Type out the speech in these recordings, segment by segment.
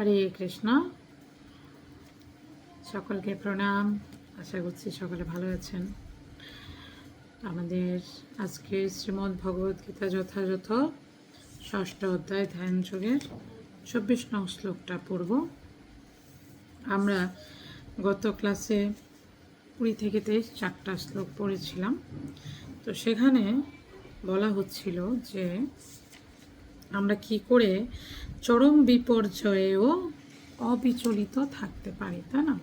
হরে কৃষ্ণ। সকলকে প্রণাম। আশা করছি সকলে ভালো আছেন। আমাদের আজকে শ্রীমদ্ ভগবদ গীতা যথাযথ ষষ্ঠ অধ্যায় ধ্যান যুগের চব্বিশ নং শ্লোকটা পড়ব। আমরা গত ক্লাসে কুড়ি থেকে তেইশ চারটা শ্লোক পড়েছিলাম। তো সেখানে বলা হচ্ছিল যে আমরা কি করে চরম বিপর্যয়েও অবিচলিত থাকতে পারি, তাই না?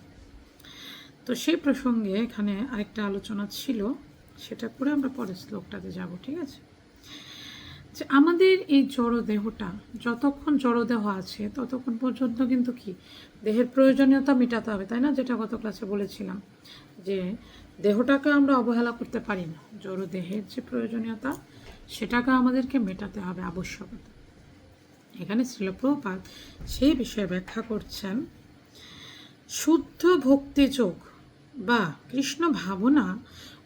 তো সেই প্রসঙ্গে এখানে আরেকটা আলোচনা ছিল, সেটা করে আমরা পরের শ্লোকটাতে যাব, ঠিক আছে? যে আমাদের এই জড় দেহটা যতক্ষণ জড় দেহ আছে, ততক্ষণ পর্যন্ত কিন্তু কি? দেহের প্রয়োজনীয়তা মেটাতে হবে, তাই না? যেটা গত ক্লাসে বলেছিলাম, যে দেহটাকে আমরা অবহেলা করতে পারি না। জড় দেহের যে প্রয়োজনীয়তা, সেটাকে আমাদেরকে মেটাতে হবে আবশ্যকতা। এখানে শ্রীলপ্রপাত সেই বিষয়ে ব্যাখ্যা করছেন, শুদ্ধ ভক্তিযোগ বা কৃষ্ণ ভাবনা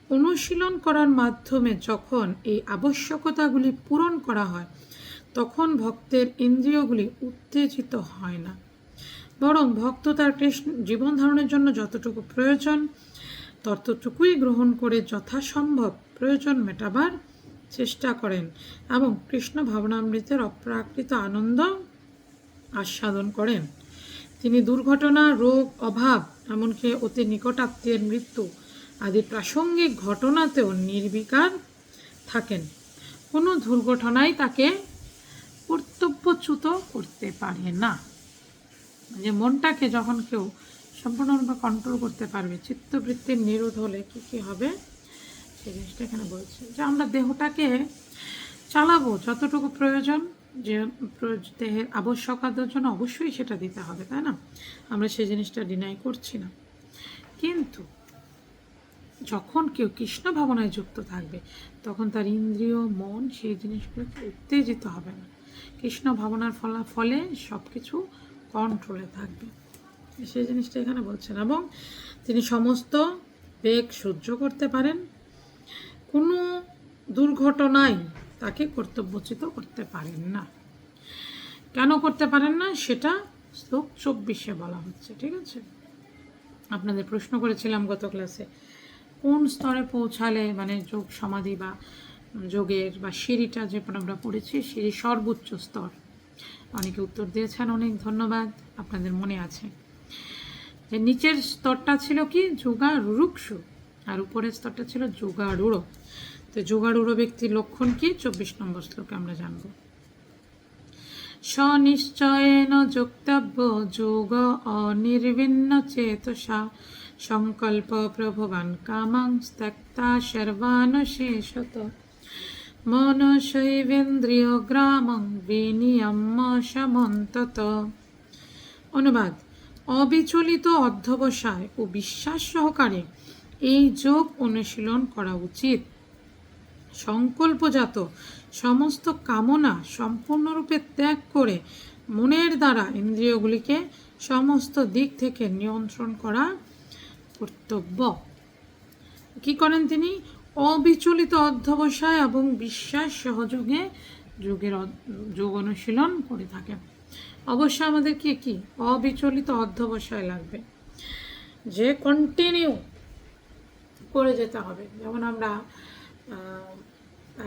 অনুশীলন করার মাধ্যমে যখন এই আবশ্যকতাগুলি পূরণ করা হয়, তখন ভক্তের ইন্দ্রিয়গুলি উত্তেজিত হয় না। বরং ভক্ত তার কৃষ্ণ, জীবন ধারণের জন্য যতটুকু প্রয়োজন, ততটুকুই গ্রহণ করে যথাসম্ভব প্রয়োজন মেটাবার চেষ্টা করেন এবং কৃষ্ণ ভাবনামৃতের অপ্রাকৃত আনন্দ আস্বাদন করেন। তিনি দুর্ঘটনা, রোগ, অভাব, এমনকি অতি নিকটাত্মীয়ের মৃত্যু আদি প্রাসঙ্গিক ঘটনাতেও নির্বিকার থাকেন। কোনো দুর্ঘটনাই তাকে কর্তব্যচ্যুত করতে পারে না। যে মনটাকে যখন কেউ সম্পূর্ণরূপে কন্ট্রোল করতে পারবে, চিত্তবৃত্তির নিরোধ হলে কী কী হবে? সেই জিনিসটা এখানে বলছে যে আমরা দেহটাকে চালাবো যতটুকু প্রয়োজন, যে দেহের আবশ্যকতার জন্য অবশ্যই সেটা দিতে হবে, তাই না? আমরা সেই জিনিসটা ডিনাই করছি না। কিন্তু যখন কেউ কৃষ্ণ ভাবনায় যুক্ত থাকবে, তখন তার ইন্দ্রিয়, মন সেই জিনিসগুলোকে উত্তেজিত হবে না। কৃষ্ণ ভাবনার ফলা, ফলে সব কিছু কন্ট্রোলে থাকবে। সেই জিনিসটা এখানে বলছেন এবং তিনি সমস্ত বেগ সহ্য করতে পারেন। কোনো দুর্ঘটনাই তাকে কর্তব্যচ্যুত করতে পারেন না। কেন করতে পারেন না? সেটা শ্লোক চব্বিশে বলা হচ্ছে, ঠিক আছে? আপনাদের প্রশ্ন করেছিলাম গত ক্লাসে, কোন স্তরে পৌঁছালে মানে যোগ সমাধি বা যোগের বা সিঁড়িটা যে আমরা পড়েছি সিঁড়ি সর্বোচ্চ স্তর। অনেকে উত্তর দিয়েছেন, অনেক ধন্যবাদ, আপনাদের মনে আছে। যে নিচের স্তরটা ছিল কি? যোগারুরুক্ষু আর উপরের স্তরটা ছিল যোগারুড়। তো যোগারুড় ব্যক্তির লক্ষণ কি? চব্বিশ নম্বর শ্লোকে আমরা জানব। স্বনিশ্চয়েন যোক্তব্য যোগ অনির্বিন্ন চেতসা সংকল্প প্রভবান কামাং ত্যক্তা সর্বান শেষত মনশৈবেন্দ্রিয় গ্রামং বিনিয়ম সমন্তত। অনুবাদ, অবিচলিত অধ্যবসায় ও বিশ্বাস সহকারে এই যোগ অনুশীলন করা উচিত। সংকল্পজাত সমস্ত কামনা সম্পূর্ণরূপে ত্যাগ করে মনের দ্বারা ইন্দ্রিয়গুলিকে সমস্ত দিক থেকে নিয়ন্ত্রণ করা কর্তব্য। কি করেন তিনি? অবিচলিত অধ্যবসায় এবং বিশ্বাস সহযোগে যোগের যোগ অনুশীলন করে থাকেন অবশ্যই আমাদেরকে কি? অবিচলিত অধ্যবসায় লাগবে। যে কন্টিনিউ করে যেতে হবে। যেমন আমরা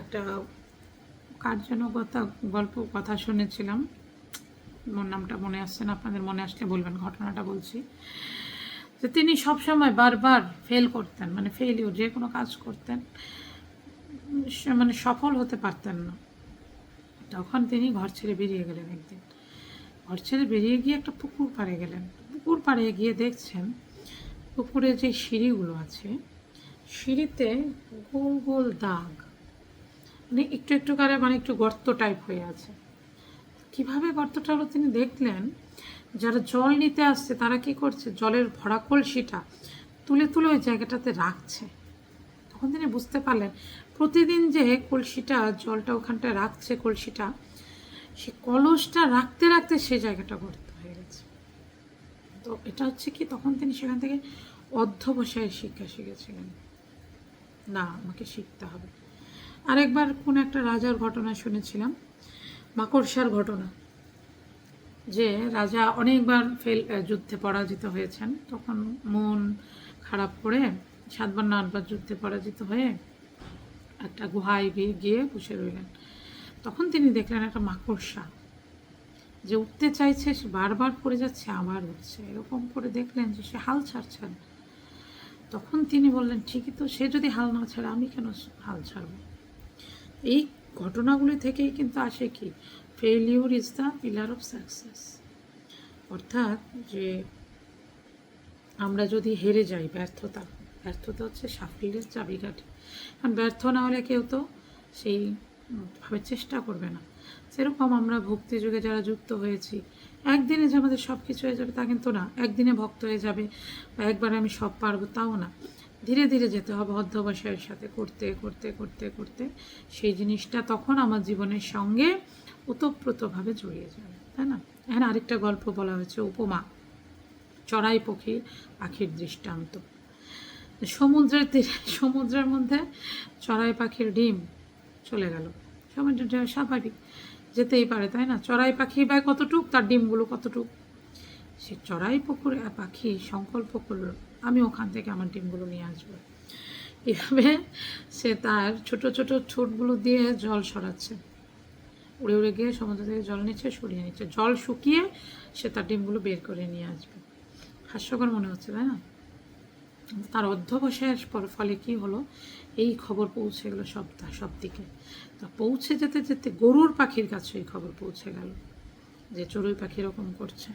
একটা কার যেন কথা গল্প কথা শুনেছিলাম। মোর নামটা মনে আসছে না, আপনাদের মনে আসলে বলবেন, ঘটনাটা বলছি। যে তিনি সবসময় বারবার ফেল করতেন মানে ফেলিওর যে কোনো কাজ করতেন মানে সফল হতে পারতেন না। তখন তিনি ঘর ছেড়ে বেরিয়ে গেলেন একদিন। ঘর ছেড়ে বেরিয়ে গিয়ে একটা পুকুর পাড়ে গেলেন। পুকুর পাড়ে গিয়ে দেখছেন পুকুরে যে সিঁড়িগুলো আছে সিঁড়িতে গোল গোল দাগ। মানে একটু একটু করে মানে একটু গর্ত টাইপ হয়ে আছে। কীভাবে গর্তটা হলো তিনি দেখলেন? যারা জল নিতে আসছে তারা কি করছে? জলের ভরা কলসিটা তুলে তুলে ওই জায়গাটাতে রাখছে। তখন তিনি বুঝতে পারলেন, প্রতিদিন যে কলসিটা, জলটা ওখানটায় রাখছে কলসিটা, সে কলসটা রাখতে রাখতে সে জায়গাটা গর্ত হয়ে গেছে। তো এটা হচ্ছে কি? তখন তিনি সেখান থেকে অধ্যবসায়ের শিক্ষা শিখেছিলেন। না, আমাকে শিখতে হবে। আরেকবার কোন একটা রাজার ঘটনা শুনেছিলাম, মাকড়সার ঘটনা, যে রাজা অনেকবার ফেল যুদ্ধে পরাজিত হয়েছেন। তখন মন খারাপ করে সাতবার না আটবার যুদ্ধে পরাজিত হয়ে একটা গুহায় গিয়ে গিয়ে বসে রইলেন। তখন তিনি দেখলেন একটা মাকড়সা, যে উঠতে চাইছে, সে বারবার পড়ে যাচ্ছে, আবার উঠছে। এরকম করে দেখলেন যে সে হাল ছাড়ছে না তখন তিনি বললেন, ঠিকই তো, সে যদি হাল না ছাড়ে, আমি কেন হাল ছাড়ব? এই ঘটনাগুলি থেকেই কিন্তু আসে কি failure is the pillar of success অর্থাৎ যে আমরা যদি হেরে যাই, ব্যর্থতা ব্যর্থতা হচ্ছে সাফল্যের চাবিকাঠি। কারণ ব্যর্থ না হলে কেউ তো সেইভাবে চেষ্টা করবে না। সেরকম আমরা ভক্তি যুগে যারা যুক্ত হয়েছি একদিনে যে আমাদের সব কিছু হয়ে যাবে তা কিন্তু না। একদিনে ভক্ত হয়ে যাবে বা একবারে আমি সব পারব তাও না। ধীরে ধীরে যেতে হবে অধ্যবসায়ের সাথে করতে করতে করতে করতে। সেই জিনিসটা তখন আমার জীবনের সঙ্গে ওতপ্রোতভাবে জড়িয়ে যাবে, তাই না? এখানে আরেকটা গল্প বলা হয়েছে, উপমা। চড়াই পক্ষী পাখির দৃষ্টান্ত। সমুদ্রের তীরে, সমুদ্রের মধ্যে চড়াই পাখির ডিম চলে গেল। সমুদ্রটা স্বাভাবিক। যেতেই পারে, তাই না? চড়াই পাখি বা কতটুক, তার ডিমগুলো কতটুক? সে চড়াই পুকুরে পাখি সংকল্প করল, আমি ওখান থেকে আমার ডিমগুলো নিয়ে আসব। এভাবে সে তার ছোট ছোট ঠোঁটগুলো দিয়ে জল সরাচ্ছে। উড়ে উড়ে গিয়ে সমুদ্র থেকে জল নিচ্ছে, সরিয়ে নিচ্ছে। জল শুকিয়ে সে তার ডিমগুলো বের করে নিয়ে আসবে। হাস্যকর মনে হচ্ছে, তাই না? তার অধ্যবসায়ের পর ফলে কি হলো? এই খবর পৌঁছে গেলো সব সব দিকে তা পৌঁছে যেতে যেতে গরুর পাখির কাছে এই খবর পৌঁছে গেল, যে চড়ুই পাখি এরকম করছে।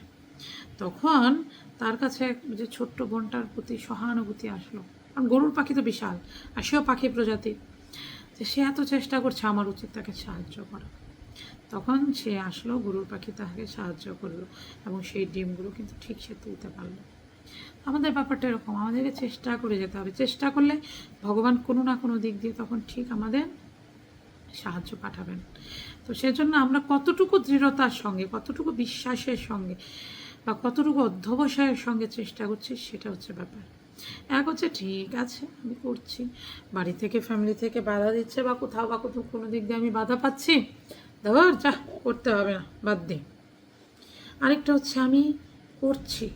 তখন তার কাছে যে ছোট্ট বোনটার প্রতি সহানুভূতি আসলো। কারণ গরুর পাখি তো বিশাল, আর সেও পাখি প্রজাতি যে সে এত চেষ্টা করছে আমার উচিত তাকে সাহায্য করা। তখন সে আসলো, গরুর পাখি তাকে সাহায্য করল এবং সেই ডিমগুলো কিন্তু ঠিক সে তুলতে পারল। আমাদের ব্যাপারটা এরকম, আমাদেরকে চেষ্টা করে যেতে হবে। চেষ্টা করলে ভগবান কোনো না কোনো দিক দিয়ে তখন ঠিক আমাদের সাহায্য পাঠাবেন। তো সেজন্য আমরা কতটুকু দৃঢ়তার সঙ্গে, কতটুকু বিশ্বাসের সঙ্গে বা কতটুকু অধ্যবসায়ের সঙ্গে চেষ্টা করছি সেটা হচ্ছে ব্যাপার। এক হচ্ছে ঠিক আছে, আমি করছি। বাড়ি থেকে ফ্যামিলি থেকে বাধা দিচ্ছে বা কোথাও বা কোথাও কোনো দিক দিয়ে আমি বাধা পাচ্ছি, ধর যা, করতে হবে না, বাদ দে। আরেকটা হচ্ছে আমি করছি।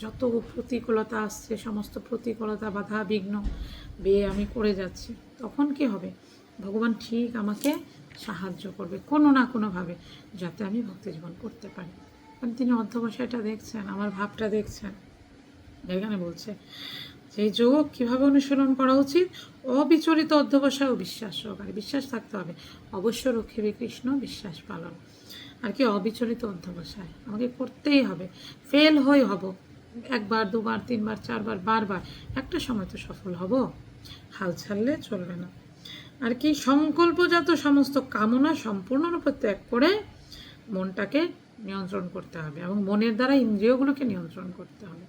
যত প্রতিকূলতা আসছে, সমস্ত প্রতিকূলতা বাধা বিঘ্ন বেয়ে আমি করে যাচ্ছি। তখন কি হবে? ভগবান ঠিক আমাকে সাহায্য করবে কোনো না কোনোভাবে, যাতে আমি ভক্তি জীবন করতে পারি। কারণ তিনি অধ্যবসায়টা দেখছেন, আমার ভাবটা দেখছেন। এখানে বলছে, যে যোগ কীভাবে অনুশীলন করা উচিত? অবিচলিত অধ্যবসায় ও বিশ্বাস সহকারে। বিশ্বাস থাকতে হবে। অবশ্য রক্ষিবে কৃষ্ণ বিশ্বাস পালন। আর কি? অবিচলিত অধ্যবসায়। আমাকে করতেই হবে। ফেল হয়ে হব। একবার, দুবার, তিনবার, চারবার, বারবার, একটা সময় তো সফল হব। হাল ছাড়লে চলবে না। আর কি, সংকল্পজাত সমস্ত কামনা সম্পূর্ণরূপে ত্যাগ করে মনটাকে নিয়ন্ত্রণ করতে হবে এবং মনের দ্বারা ইন্দ্রিয়গুলোকে নিয়ন্ত্রণ করতে হবে।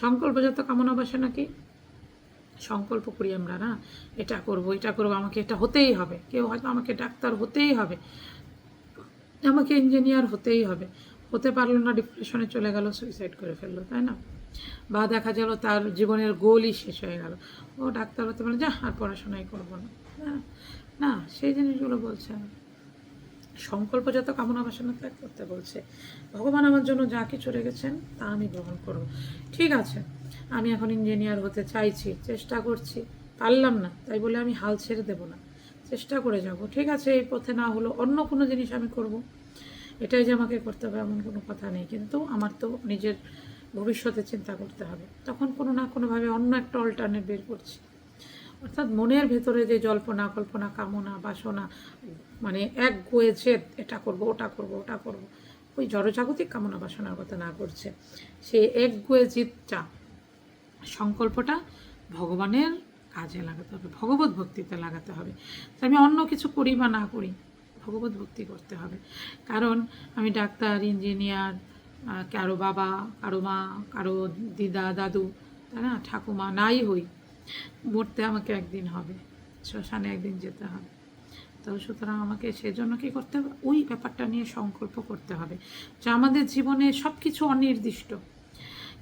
সংকল্পজাত কামনা বাসনা নাকি? সংকল্প করি আমরা না, এটা করব এটা করব, আমাকে এটা হতেই হবে। কেউ হয়তো আমাকে ডাক্তার হতেই হবে, আমাকে ইঞ্জিনিয়ার হতেই হবে। হতে পারল না ডিপ্রেশনে চলে গেল সুইসাইড করে ফেলল, তাই না? বা দেখা গেল তার জীবনের গোলই শেষ হয়ে গেল। ও ডাক্তার হতে পারে যা, আর পড়াশোনাই করব না। না সেই জিনিসগুলো বলছে সংকল্প যত কামনা বাসনা ত্যাগ করতে বলছে, ভগবান আমার জন্য যা কিছু রেখেছেন, তা আমি গ্রহণ করব। ঠিক আছে, আমি এখন ইঞ্জিনিয়ার হতে চাইছি, চেষ্টা করছি, পারলাম না, তাই বলে আমি হাল ছেড়ে দেব না। চেষ্টা করে যাব, ঠিক আছে, এই পথে না হলো অন্য কোনো জিনিস আমি করব। এটাই যে আমাকে করতে হবে এমন কোনো কথা নেই। কিন্তু আমার তো নিজের ভবিষ্যতে চিন্তা করতে হবে। তখন কোনো না কোনোভাবে অন্য একটা অল্টারনেট বের করছি। অর্থাৎ মনের ভেতরে যে জল্পনা, কল্পনা, কামনা, বাসনা মানে এক গোয়ে জেদ, এটা করব, ওটা করব ওটা করব, ওই জড়জাগতিক কামনা, বাসনার কথা না করছে। সে এক গোয়ে জিতটা সংকল্পটা ভগবানের কাজে লাগাতে হবে, ভগবত ভক্তিতে লাগাতে হবে। আমি অন্য কিছু করি বা না করি ভগবত ভক্তি করতে হবে। কারণ আমি ডাক্তার, ইঞ্জিনিয়ার কারও বাবা, কারও মা, কারও দিদা, দাদু, তাই না? ঠাকুমা, নাই হই। মরতে আমাকে একদিন হবে, শ্মশানে একদিন যেতে হবে। তো সুতরাং আমাকে সেজন্য কী করতে হবে? ওই ব্যাপারটা নিয়ে সংকল্প করতে হবে যে আমাদের জীবনে সব কিছু অনির্দিষ্ট।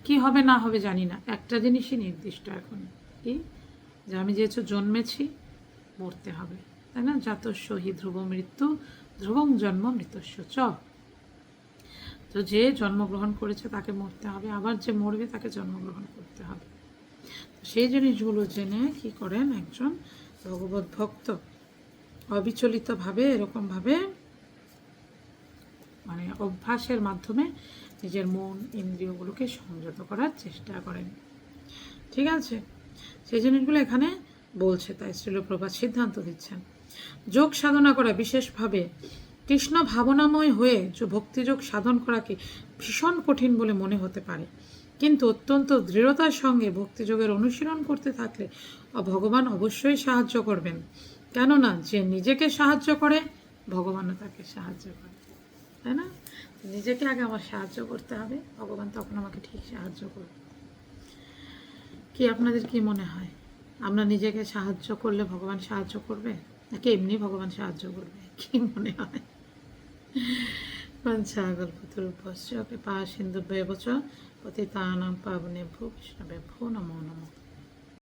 কি হবে, না হবে জানি না। একটা জিনিসই নির্দিষ্ট এখন, কি? যে আমি যেহেতু জন্মেছি, মরতে হবে। তাই না? জাতস্য হি ধ্রুব মৃত্যু, ধ্রুবং জন্ম মৃতস্য চ। তো যে জন্মগ্রহণ করেছে তাকে মরতে হবে, আবার যে মরবে তাকে জন্মগ্রহণ করতে হবে। সেই জিনিসগুলো জেনে কি করেন একজন ভগবত ভক্ত, অবিচলিতভাবে, এরকমভাবে মানে অভ্যাসের মাধ্যমে নিজের মন, ইন্দ্রিয়গুলোকে সংযত করার চেষ্টা করেন। ঠিক আছে? সেই জিনিসগুলো এখানে বলছে, তাই শ্রীলপ্রভাত সিদ্ধান্ত দিচ্ছেন যোগ সাধনা করা বিশেষভাবে কৃষ্ণ ভাবনাময় হয়ে ভক্তিযোগ সাধন করাকে ভীষণ কঠিন বলে মনে হতে পারে। কিন্তু অত্যন্ত দৃঢ়তার সঙ্গে ভক্তিযোগের অনুশীলন করতে থাকলে ভগবান অবশ্যই সাহায্য করবেন। কেননা যে নিজেকে সাহায্য করে, ভগবানও তাকে সাহায্য করে। তাই না? নিজেকে আগে আমার সাহায্য করতে হবে, ভগবান তখন আমাকে ঠিক সাহায্য করবে। কি আপনাদের কি মনে হয়? আমরা নিজেকে সাহায্য করলে ভগবান সাহায্য করবে? নাকি এমনি ভগবান সাহায্য করবে, কি মনে হয়? পঞ্চাগল্পতুর উপস্য কৃপা সিন্ধু ব্যবচ পতিতানাং পাবনে ভূ বিষ্ণবে ভূ নমো নমঃ।